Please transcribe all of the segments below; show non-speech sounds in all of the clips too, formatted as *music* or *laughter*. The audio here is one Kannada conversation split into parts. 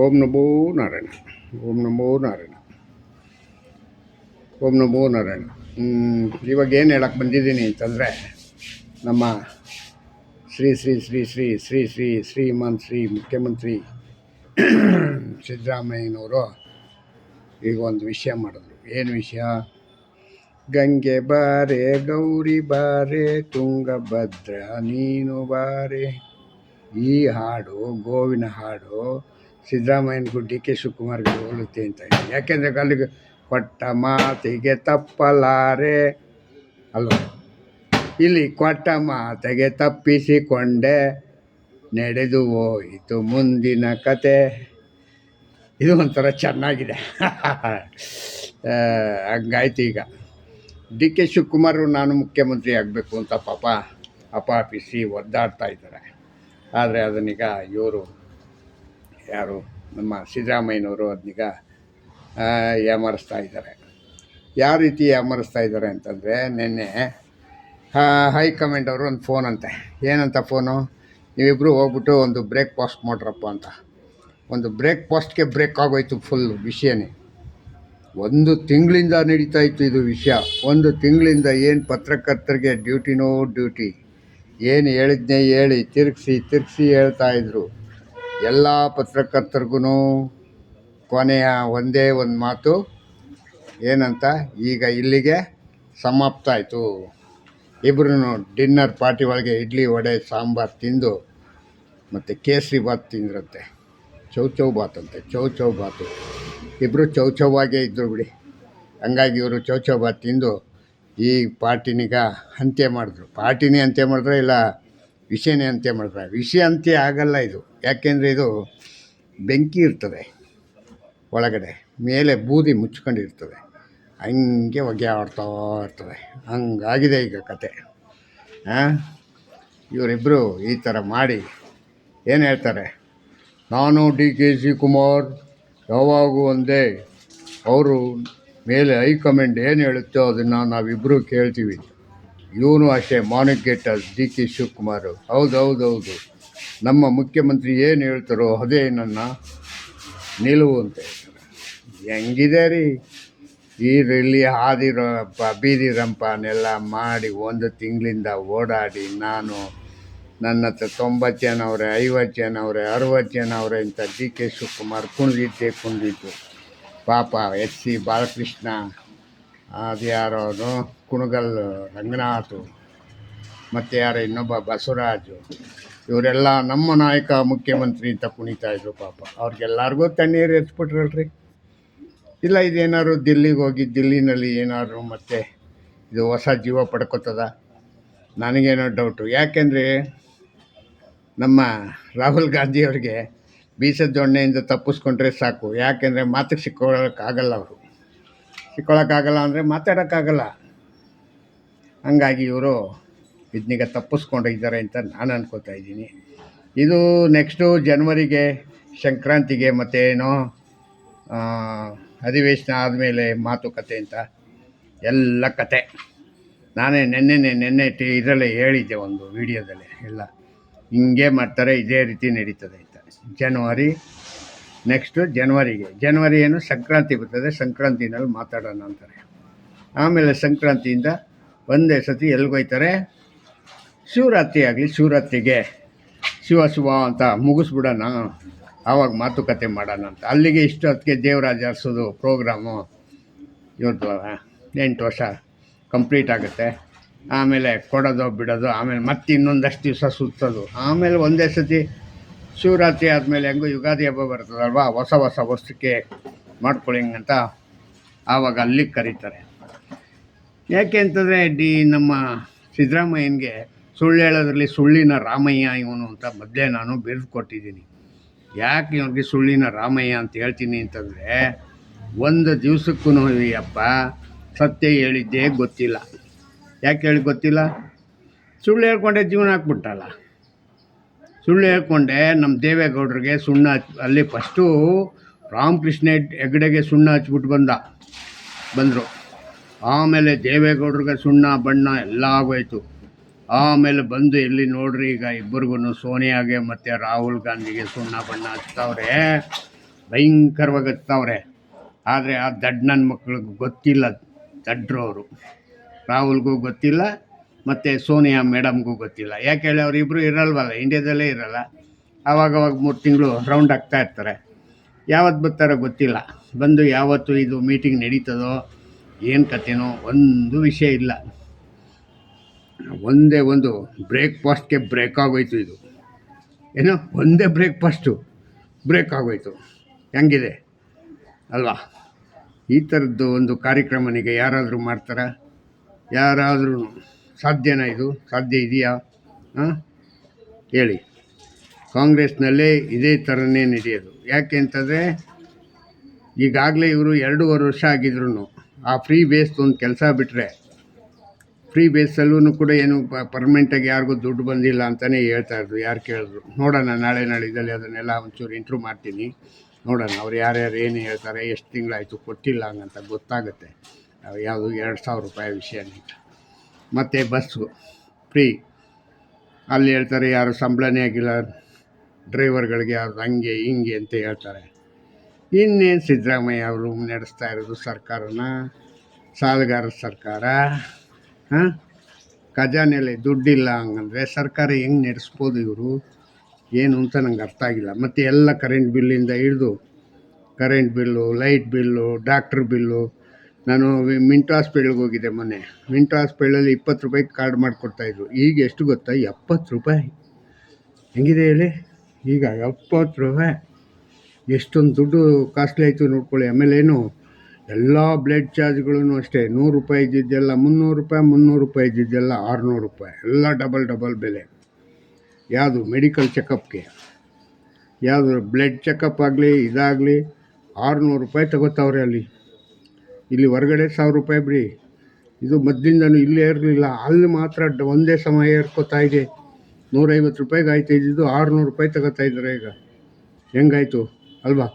ಓಂ ನಮೋ ನಾರಾಯಣ. ಓಂ ನಮೋ ನಾರಾಯಣ. ಓಂ ನಮೋ ನಾರಾಯಣ. ಇವಾಗ ಏನು ಹೇಳಕ್ಕೆ ಬಂದಿದ್ದೀನಿ ಅಂತಂದರೆ ನಮ್ಮ ಶ್ರೀ ಶ್ರೀ ಶ್ರೀ ಶ್ರೀ ಶ್ರೀ ಶ್ರೀ ಶ್ರೀಮಾನ್ ಶ್ರೀ ಮುಖ್ಯಮಂತ್ರಿ ಸಿದ್ದರಾಮಯ್ಯನವರು ಈಗ ಒಂದು ವಿಷಯ ಮಾಡಿದ್ರು. ಏನು ವಿಷಯ? ಗಂಗೆ ಬಾರೆ, ಗೌರಿ ಬಾರೆ, ತುಂಗಭದ್ರ, ನೀನು ಬಾರೆ. ಈ ಹಾಡು, ಗೋವಿನ ಹಾಡು ಸಿದ್ದರಾಮಯ್ಯನಿಗೂ ಡಿ ಕೆ ಶಿವಕುಮಾರ್ಗೆ ಹೋಲುತ್ತೆ ಅಂತ ಯಾಕೆಂದರೆ ಅಲ್ಲಿಗೆ ಕೊಟ್ಟ ಮಾತಿಗೆ ತಪ್ಪಲಾರೆ. ಅಲ್ವ ಇಲ್ಲಿ ಕೊಟ್ಟ ಮಾತಿಗೆ ತಪ್ಪಿಸಿಕೊಂಡೆ, ನಡೆದು ಹೋಯಿತು ಮುಂದಿನ ಕತೆ. ಇದು ಒಂಥರ ಚೆನ್ನಾಗಿದೆ. *laughs* ಹಂಗಾಯ್ತು ಈಗ. ಡಿ ಕೆ ಶಿವಕುಮಾರ್ ನಾನು ಮುಖ್ಯಮಂತ್ರಿ ಆಗಬೇಕು ಅಂತ ಪಾಪ ಅಪಾಪಿಸಿ ಒದ್ದಾಡ್ತಾ ಇದ್ದಾರೆ. ಆದರೆ ಅದನ್ನೀಗ ಇವರು ಯಾರು ನಮ್ಮ ಸಿದ್ದರಾಮಯ್ಯನವರು ಅದನ್ನೀಗ ಯಾಮರಿಸ್ತಾ ಇದ್ದಾರೆ. ಯಾವ ರೀತಿ ಯಾಮರಿಸ್ತಾ ಇದ್ದಾರೆ ಅಂತಂದರೆ, ನಿನ್ನೆ ಹೈಕಮಾಂಡ್ ಅವರು ಒಂದು ಫೋನ್ ಅಂತೆ. ಏನಂತ ಫೋನು? ನೀವಿಬ್ಬರು ಹೋಗ್ಬಿಟ್ಟು ಒಂದು ಬ್ರೇಕ್ ಪಾಸ್ಟ್ ಮಾಡ್ರಪ್ಪ ಅಂತ. ಒಂದು ಬ್ರೇಕ್ ಪಾಸ್ಟ್ಗೆ ಬ್ರೇಕ್ ಆಗೋಯ್ತು ಫುಲ್ ವಿಷಯನೇ. ಒಂದು ತಿಂಗಳಿಂದ ನಡೀತಾ ಇತ್ತು ಇದು ವಿಷಯ. ಒಂದು ತಿಂಗಳಿಂದ ಏನು ಪತ್ರಕರ್ತರಿಗೆ ಡ್ಯೂಟಿನೋ ಡ್ಯೂಟಿ. ಏನು ಹೇಳಿದ್ನೇ ಹೇಳಿ, ತಿರುಗಿಸಿ ತಿರುಗಿಸಿ ಹೇಳ್ತಾ ಇದ್ರು. ಎಲ್ಲ ಪತ್ರಕರ್ತರಿಗೂ ಕೊನೆಯ ಒಂದೇ ಒಂದು ಮಾತು. ಏನಂತ? ಈಗ ಇಲ್ಲಿಗೆ ಸಮಾಪ್ತ ಆಯಿತು. ಇಬ್ಬರೂ ಡಿನ್ನರ್ ಪಾರ್ಟಿ ಒಳಗೆ ಇಡ್ಲಿ, ವಡೆ, ಸಾಂಬಾರು ತಿಂದು ಮತ್ತು ಕೇಸರಿ ಬಾತ್ ತಿಂದ್ರಂತೆ. ಚೌ ಚೌ ಬಾತ್ ಅಂತೆ, ಚೌ ಚೌ ಬಾತು ಇಬ್ಬರು ಚೌ ಚೌವಾಗೇ ಇದ್ದರು ಬಿಡಿ. ಹಂಗಾಗಿ ಇವರು ಚೌ ಚೌ ಬಾತ್ ತಿಂದು ಈ ಪಾರ್ಟಿನೀಗ ಅಂತ್ಯ ಮಾಡಿದ್ರು. ಪಾರ್ಟಿನೇ ಅಂತ್ಯ ಮಾಡಿದ್ರೆ ಇಲ್ಲ ವಿಷಯನೇ ಅಂತ್ಯ ಮಾಡಿದ್ರೆ? ವಿಷಯ ಅಂತ್ಯ ಆಗಲ್ಲ ಇದು. ಯಾಕೆಂದರೆ ಇದು ಬೆಂಕಿ ಇರ್ತದೆ ಒಳಗಡೆ, ಮೇಲೆ ಬೂದಿ ಮುಚ್ಕೊಂಡಿರ್ತದೆ. ಹಂಗೆ ಆಡ್ತಾ ಇರ್ತದೆ. ಹಂಗಾಗಿದೆ ಈಗ ಕತೆ. ಹಾಂ ಇವರಿಬ್ಬರು ಈ ಥರ ಮಾಡಿ ಏನು ಹೇಳ್ತಾರೆ? ನಾನು ಡಿ ಕೆ ಶಿವಕುಮಾರ್ ಯಾವಾಗೂ ಒಂದೇ. ಅವರು ಮೇಲೆ ಹೈಕಮಾಂಡ್ ಏನು ಹೇಳುತ್ತೋ ಅದನ್ನು ನಾವಿಬ್ಬರು ಕೇಳ್ತೀವಿ. ಇವನು ಅಷ್ಟೇ ಮಾನಿಕ್ ಮಾನಿಗೆಟ್ಟ ಡಿ ಕೆ ಶಿವಕುಮಾರ್. ಹೌದು ಹೌದು ಹೌದು ನಮ್ಮ ಮುಖ್ಯಮಂತ್ರಿ ಏನು ಹೇಳ್ತಾರೋ ಅದೇ ನನ್ನ ನಿಲುವು ಅಂತ ಹೇಳ್ತಾರೆ. ಹೆಂಗಿದೆ ರೀ? ಈ ಇಲ್ಲಿ ಹಾದಿರಪ್ಪ ಬೀದಿ ರಂಪನೆಲ್ಲ ಮಾಡಿ ಒಂದು ತಿಂಗಳಿಂದ ಓಡಾಡಿ ನಾನು ನನ್ನ ಹತ್ರ ತೊಂಬತ್ತು ಜನ ಅವರೇ, ಐವತ್ತು ಜನ ಅವರೇ, ಅರುವತ್ತು ಜನ ಅವರೇ ಅಂತ ಡಿ ಕೆ ಶಿವಕುಮಾರ್ ಕುಣಿದಿದ್ದೆ ಕುಣಿದಿದ್ದು. ಪಾಪ ಎಸ್ ಸಿ ಬಾಲಕೃಷ್ಣ, ಅದು ಯಾರೋನು ಕುಣಗಲ್ ರಂಗನಾಥು, ಮತ್ತು ಯಾರೋ ಇನ್ನೊಬ್ಬ ಬಸವರಾಜು. ಇವರೆಲ್ಲ ನಮ್ಮ ನಾಯಕ ಮುಖ್ಯಮಂತ್ರಿ ಅಂತ ಕುಣಿತಾ ಇದ್ರು ಪಾಪ. ಅವ್ರಿಗೆಲ್ಲರಿಗೂ ತಣ್ಣೀರು ಎತ್ಬಿಟ್ರಲ್ರಿ. ಇಲ್ಲ, ಇದೇನಾದ್ರು ದಿಲ್ಲಿಗೆ ಹೋಗಿ ದಿಲ್ಲಿನಲ್ಲಿ ಏನಾದ್ರು ಮತ್ತೆ ಇದು ಹೊಸ ಜೀವ ಪಡ್ಕೋತದ? ನನಗೇನೋ ಡೌಟು ಯಾಕೆಂದರೆ ನಮ್ಮ ರಾಹುಲ್ ಗಾಂಧಿಯವ್ರಿಗೆ ಬೀಸದ ದೊಣ್ಣೆಯಿಂದ ತಪ್ಪಿಸ್ಕೊಂಡ್ರೆ ಸಾಕು. ಯಾಕೆಂದರೆ ಮಾತಿಗೆ ಸಿಕ್ಕೊಳ್ಳೋಕ್ಕಾಗಲ್ಲ ಅವರು. ಸಿಕ್ಕೊಳ್ಳೋಕ್ಕಾಗಲ್ಲ ಅಂದರೆ ಮಾತಾಡೋಕ್ಕಾಗಲ್ಲ. ಹಂಗಾಗಿ ಇವರು ಇದನ್ನೀಗ ತಪ್ಪಿಸ್ಕೊಂಡಿದ್ದಾರೆ ಅಂತ ನಾನು ಅನ್ಕೋತಾ ಇದ್ದೀನಿ. ಇದು ನೆಕ್ಸ್ಟು ಜನ್ವರಿಗೆ ಸಂಕ್ರಾಂತಿಗೆ ಮತ್ತೇನೋ ಅಧಿವೇಶನ ಆದಮೇಲೆ ಮಾತುಕತೆ ಅಂತ ಎಲ್ಲ ಕತೆ. ನಾನೇ ನೆನ್ನೆನೆ ನೆನ್ನೆ ಟಿ, ಇದರಲ್ಲೇ ಹೇಳಿದ್ದೆ ಒಂದು ವಿಡಿಯೋದಲ್ಲಿ ಎಲ್ಲ. ಹಿಂಗೆ ಮಾಡ್ತಾರೆ, ಇದೇ ರೀತಿ ನಡೀತದೆ ಅಂತ. ಜನವರಿ ನೆಕ್ಸ್ಟು ಜನವರಿಗೆ ಜನವರಿ ಏನು? ಸಂಕ್ರಾಂತಿ ಬರ್ತದೆ. ಸಂಕ್ರಾಂತಿನಲ್ಲಿ ಮಾತಾಡೋಣ ಅಂತಾರೆ. ಆಮೇಲೆ ಸಂಕ್ರಾಂತಿಯಿಂದ ಒಂದೇ ಸತಿ ಎಲ್ಗೋಯ್ತಾರೆ. ಶಿವರಾತ್ರಿ ಆಗಲಿ, ಶಿವರಾತ್ರಿಗೆ ಶಿವ ಶಿವ ಅಂತ ಮುಗಿಸ್ಬಿಡೋಣ, ಆವಾಗ ಮಾತುಕತೆ ಮಾಡೋಣ ಅಂತ. ಅಲ್ಲಿಗೆ ಇಷ್ಟೊತ್ತಿಗೆ ದೇವರಾಜ ಹರಿಸೋದು ಪ್ರೋಗ್ರಾಮು. ಇವತ್ತು ಎಂಟು ವರ್ಷ ಕಂಪ್ಲೀಟ್ ಆಗುತ್ತೆ. ಆಮೇಲೆ ಕೊಡೋದು, ಬಿಡೋದು, ಆಮೇಲೆ ಮತ್ತೆ ಇನ್ನೊಂದಷ್ಟು ದಿವಸ ಸುತ್ತೋದು. ಆಮೇಲೆ ಒಂದೇ ಸತಿ ಶಿವರಾತ್ರಿ ಆದಮೇಲೆ ಹೆಂಗೋ ಯುಗಾದಿ ಹಬ್ಬ ಬರ್ತದಲ್ವಾ, ಹೊಸ ಹೊಸ ವಸ್ತುಕ್ಕೆ ಮಾಡ್ಕೊಳ್ಳಿ ಅಂತ ಆವಾಗ ಅಲ್ಲಿಗೆ ಕರೀತಾರೆ. ಯಾಕೆ ಅಂತಂದರೆ, ಡಿ, ನಮ್ಮ ಸಿದ್ದರಾಮಯ್ಯನಿಗೆ ಸುಳ್ಳು ಹೇಳೋದ್ರಲ್ಲಿ ಸುಳ್ಳಿನ ರಾಮಯ್ಯ ಇವನು ಅಂತ ಮೊದಲೇ ನಾನು ಬಿರುದು ಕೊಟ್ಟಿದ್ದೀನಿ ಯಾಕೆ ಇವನಿಗೆ ಸುಳ್ಳಿನ ರಾಮಯ್ಯ ಅಂತ ಹೇಳ್ತೀನಿ ಅಂತಂದರೆ, ಒಂದು ದಿವಸಕ್ಕೂ ಅಪ್ಪ ಸತ್ಯ ಹೇಳಿದ್ದೇ ಗೊತ್ತಿಲ್ಲ. ಯಾಕೆ ಹೇಳಿ ಗೊತ್ತಿಲ್ಲ? ಸುಳ್ಳು ಹೇಳ್ಕೊಂಡೆ ಜೀವನ ಹಾಕ್ಬಿಟ್ಟಲ್ಲ ಸುಳ್ಳು ಹೇಳ್ಕೊಂಡೆ ನಮ್ಮ ದೇವೇಗೌಡರಿಗೆ ಸುಣ್ಣ ಹಚ್, ಅಲ್ಲಿ ಫಸ್ಟು ರಾಮಕೃಷ್ಣ ಹೆಗ್ಡೆಗೆ ಸುಣ್ಣ ಹಚ್ಬಿಟ್ಟು ಬಂದ, ಬಂದರು. ಆಮೇಲೆ ದೇವೇಗೌಡರಿಗೆ ಸುಣ್ಣ, ಬಣ್ಣ ಎಲ್ಲ ಆಗೋಯ್ತು. ಆಮೇಲೆ ಬಂದು ಎಲ್ಲಿ ನೋಡ್ರಿ, ಈಗ ಇಬ್ಬರಿಗೂ ಸೋನಿಯಾಗೆ ಮತ್ತು ರಾಹುಲ್ ಗಾಂಧಿಗೆ ಸುಣ್ಣ ಬಣ್ಣ ಹಚ್ತಾವ್ರೆ, ಭಯಂಕರವಾಗಿ ಹಚ್ತಾವ್ರೆ. ಆದರೆ ಆ ದಡ್ಡ ನನ್ನ ಮಕ್ಳಿಗೆ ಗೊತ್ತಿಲ್ಲ ದಡ್ರು ಅವರು. ರಾಹುಲ್ಗೂ ಗೊತ್ತಿಲ್ಲ, ಮತ್ತು ಸೋನಿಯಾ ಮೇಡಮ್ಗೂ ಗೊತ್ತಿಲ್ಲ. ಯಾಕೆ ಹೇಳಿ ಅವರಿಬ್ಬರು ಇರಲ್ವಲ್ಲ ಇಂಡ್ಯಾದಲ್ಲೇ ಇರಲ್ಲ. ಆವಾಗವಾಗ ಮೂರು ತಿಂಗಳು ರೌಂಡ್ ಆಗ್ತಾ ಇರ್ತಾರೆ. ಯಾವತ್ತು ಬರ್ತಾರೆ ಗೊತ್ತಿಲ್ಲ. ಬಂದು ಯಾವತ್ತು ಇದು ಮೀಟಿಂಗ್ ನಡೀತದೋ, ಏನು ಕಥೆನೋ ಒಂದು ವಿಷಯ ಇಲ್ಲ. ಒಂದೇ ಒಂದು ಬ್ರೇಕ್ಫಾಸ್ಟ್ಗೆ ಬ್ರೇಕ್ ಆಗೋಯ್ತು ಇದು. ಏನೋ ಒಂದೇ ಬ್ರೇಕ್ಫಾಸ್ಟು ಬ್ರೇಕ್ ಆಗೋಯ್ತು ಹೆಂಗಿದೆ? ಅಲ್ವಾ? ಈ ಥರದ್ದು ಒಂದು ಕಾರ್ಯಕ್ರಮನಿಗೆ ಯಾರಾದರೂ ಮಾಡ್ತಾರಾ? ಯಾರಾದರೂ ಸಾಧ್ಯನಾ ಇದು? ಸಾಧ್ಯ ಇದೆಯಾ? ಹಾಂ? ಹೇಳಿ. ಕಾಂಗ್ರೆಸ್ನಲ್ಲೇ ಇದೇ ಥರನೇ ನಡೆಯೋದು. ಯಾಕೆ ಅಂತಂದರೆ, ಈಗಾಗಲೇ ಇವರು ಎರಡೂವರೆ ವರ್ಷ ಆಗಿದ್ರು ಆ ಫ್ರೀ ಬೇಸ್ದು ಒಂದು ಕೆಲಸ ಬಿಟ್ಟರೆ ಫ್ರೀ ಬೇಸಲ್ಲೂ ಕೂಡ ಏನು ಪರ್ಮನೆಂಟಾಗಿ ಯಾರಿಗೂ ದುಡ್ಡು ಬಂದಿಲ್ಲ ಅಂತಲೇ ಹೇಳ್ತಾ ಇದ್ರು. ಯಾರು ಕೇಳಿದ್ರು? ನೋಡೋಣ, ನಾಳೆ ನಾಳಿದ್ದಲ್ಲಿ ಅದನ್ನೆಲ್ಲ ಒಂಚೂರು ಇಂಟ್ರೂ ಮಾಡ್ತೀನಿ. ನೋಡೋಣ, ಅವ್ರು ಯಾರ್ಯಾರು ಏನು ಹೇಳ್ತಾರೆ, ಎಷ್ಟು ತಿಂಗಳಾಯಿತು, ಕೊಟ್ಟಿಲ್ಲ ಹಂಗಂತ ಗೊತ್ತಾಗುತ್ತೆ. ಯಾವುದು ಎರಡು ಸಾವಿರ ರೂಪಾಯಿ ವಿಷಯನೇ ಮತ್ತು ಬಸ್ಸು ಫ್ರೀ ಅಲ್ಲಿ ಹೇಳ್ತಾರೆ, ಯಾರು ಸಂಬಳನೇ ಆಗಿಲ್ಲ ಡ್ರೈವರ್ಗಳಿಗೆ ಯಾರು ಹಂಗೆ, ಹಿಂಗೆ ಅಂತ ಹೇಳ್ತಾರೆ. ಇನ್ನೇನು ಸಿದ್ದರಾಮಯ್ಯ ಅವರು ನಡೆಸ್ತಾ ಇರೋದು ಸರ್ಕಾರನ? ಸಾಲಗಾರ ಸರ್ಕಾರ. ಹಾಂ? ಖಜಾನೆಯಲ್ಲಿ ದುಡ್ಡಿಲ್ಲ ಹಂಗಂದ್ರೆ ಸರ್ಕಾರ ಹೆಂಗೆ ನಡೆಸ್ಬೋದು ಇವರು? ಏನು ಅಂತ ನಂಗೆ ಅರ್ಥ ಆಗಿಲ್ಲ. ಮತ್ತು ಎಲ್ಲ ಕರೆಂಟ್ ಬಿಲ್ಲಿಂದ ಹಿಡಿದು current bill light bill doctor bill ನಾನು ಮಿಂಟ್ ಹಾಸ್ಪಿಟ್ಲಿಗೆ ಹೋಗಿದ್ದೆ ಮೊನ್ನೆ. ಮಿಂಟ್ ಹಾಸ್ಪಿಟ್ಲಲ್ಲಿ ಇಪ್ಪತ್ತು ರೂಪಾಯಿ ಕಾರ್ಡ್ ಮಾಡಿಕೊಡ್ತಾಯಿದ್ರು ಈಗ ಎಷ್ಟು ಗೊತ್ತಾ? ಎಪ್ಪತ್ತು ರೂಪಾಯಿ. ಹೆಂಗಿದೆ ಹೇಳಿ? ಈಗ ಎಪ್ಪತ್ತು ರೂಪಾಯಿ. ಎಷ್ಟೊಂದು ದುಡ್ಡು ಕಾಸ್ಟ್ಲಿ ಆಯಿತು ನೋಡ್ಕೊಳ್ಳಿ. ಆಮೇಲೆ ಏನು? ಎಲ್ಲ ಬ್ಲಡ್ ಚಾರ್ಜ್ಗಳೂ ಅಷ್ಟೇ, ನೂರು ರೂಪಾಯಿ ಇದ್ದಿದ್ದೆಲ್ಲ ಮುನ್ನೂರು ರೂಪಾಯಿ ಮುನ್ನೂರು ರೂಪಾಯಿ ಇದ್ದಿದ್ದೆಲ್ಲ ಆರುನೂರು ರೂಪಾಯಿ, ಎಲ್ಲ ಡಬಲ್ ಡಬಲ್ ಬೆಲೆ. ಯಾವುದು ಮೆಡಿಕಲ್ ಚೆಕಪ್ಗೆ ಯಾವುದು ಬ್ಲಡ್ ಚೆಕಪ್ ಆಗಲಿ, ಇದಾಗಲಿ, ಆರುನೂರು ರೂಪಾಯಿ ತಗೋತಾವ್ರೆ ಅಲ್ಲಿ. ಇಲ್ಲಿ ಹೊರಗಡೆ ಸಾವಿರ ರೂಪಾಯಿ ಬಿಡಿ. ಇದು ಮೊದಲಿಂದನೂ ಇಲ್ಲೇ ಇರಲಿಲ್ಲ, ಅಲ್ಲಿ ಮಾತ್ರ ಒಂದೇ ಸಮಯ ಏರ್ಕೋತಾ ಇದೆ. ನೂರೈವತ್ತು ರೂಪಾಯಿಗೆ ಆಯ್ತು, ಇದ್ದಿದ್ದು ಆರುನೂರು ರೂಪಾಯಿ ತಗೋತಾ ಇದ್ದಾರೆ ಈಗ. ಹೆಂಗಾಯಿತು? ಅಲ್ವಾ?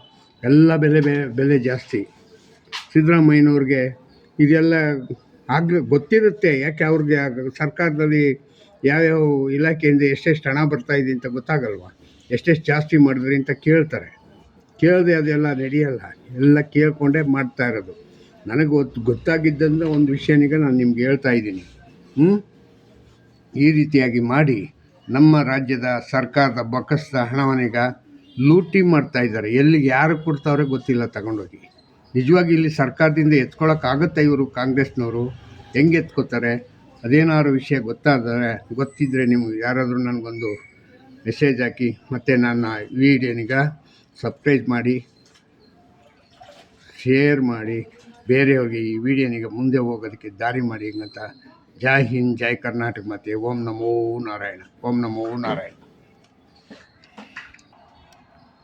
ಎಲ್ಲ ಬೆಲೆ ಬೆಲೆ ಜಾಸ್ತಿ. ಸಿದ್ದರಾಮಯ್ಯನವ್ರಿಗೆ ಇದೆಲ್ಲ ಆಗ ಗೊತ್ತಿರುತ್ತೆ ಯಾಕೆ ಅವ್ರಿಗೆ ಸರ್ಕಾರದಲ್ಲಿ ಯಾವ್ಯಾವ ಇಲಾಖೆಯಿಂದ ಎಷ್ಟೆಷ್ಟು ಹಣ ಬರ್ತಾ ಇದೆ ಅಂತ ಗೊತ್ತಾಗಲ್ವಾ? ಎಷ್ಟೆಷ್ಟು ಜಾಸ್ತಿ ಮಾಡಿದ್ರಿ ಅಂತ ಕೇಳ್ತಾರೆ. ಕೇಳಿದೆ ಅದೆಲ್ಲ ನಡೆಯಲ್ಲ. ಎಲ್ಲ ಕೇಳಿಕೊಂಡೇ ಮಾಡ್ತಾ ಇರೋದು. ನನಗೆ ಗೊತ್ತು ಗೊತ್ತಾಗಿದ್ದಂಥ ಒಂದು ವಿಷಯನೀಗ ನಾನು ನಿಮ್ಗೆ ಹೇಳ್ತಾ ಇದ್ದೀನಿ. ಹ್ಞೂ ಈ ರೀತಿಯಾಗಿ ಮಾಡಿ ನಮ್ಮ ರಾಜ್ಯದ ಸರ್ಕಾರದ ಬೊಕ್ಕಸದ ಹಣವನ್ನೀಗ ಲೂಟಿ ಮಾಡ್ತಾ ಇದ್ದಾರೆ. ಎಲ್ಲಿಗೆ ಯಾರು ಕೊಡ್ತಾವ್ರೆ ಗೊತ್ತಿಲ್ಲ, ತಗೊಂಡೋಗಿ. ನಿಜವಾಗಿ ಇಲ್ಲಿ ಸರ್ಕಾರದಿಂದ ಎತ್ಕೊಳ್ಳೋಕ್ಕಾಗುತ್ತೆ ಇವರು ಕಾಂಗ್ರೆಸ್ನವರು? ಹೆಂಗೆ ಎತ್ಕೋತಾರೆ? ಅದೇನಾದ್ರು ವಿಷಯ ಗೊತ್ತಾದರೆ ಗೊತ್ತಿದ್ದರೆ ನಿಮ್ಗೆ ಯಾರಾದರೂ ನನಗೊಂದು ಮೆಸೇಜ್ ಹಾಕಿ, ಮತ್ತು ನನ್ನ ವೀಡಿಯೋನಿಗ ಸಬ್ಸ್ಕ್ರೈಬ್ ಮಾಡಿ ಶೇರ್ ಮಾಡಿ, ಬೇರೆಯವ್ರಿಗೆ ಈ ವಿಡಿಯೋನಿಗೆ ಮುಂದೆ ಹೋಗೋದಕ್ಕೆ ದಾರಿ ಮಾಡಿ ಅಂತ ಜೈ ಹಿಂದ್, ಜೈ ಕರ್ನಾಟಕ, ಮತ್ತು ಓಂ ನಮೋ ನಾರಾಯಣ, ಓಂ ನಮೋ ನಾರಾಯಣ.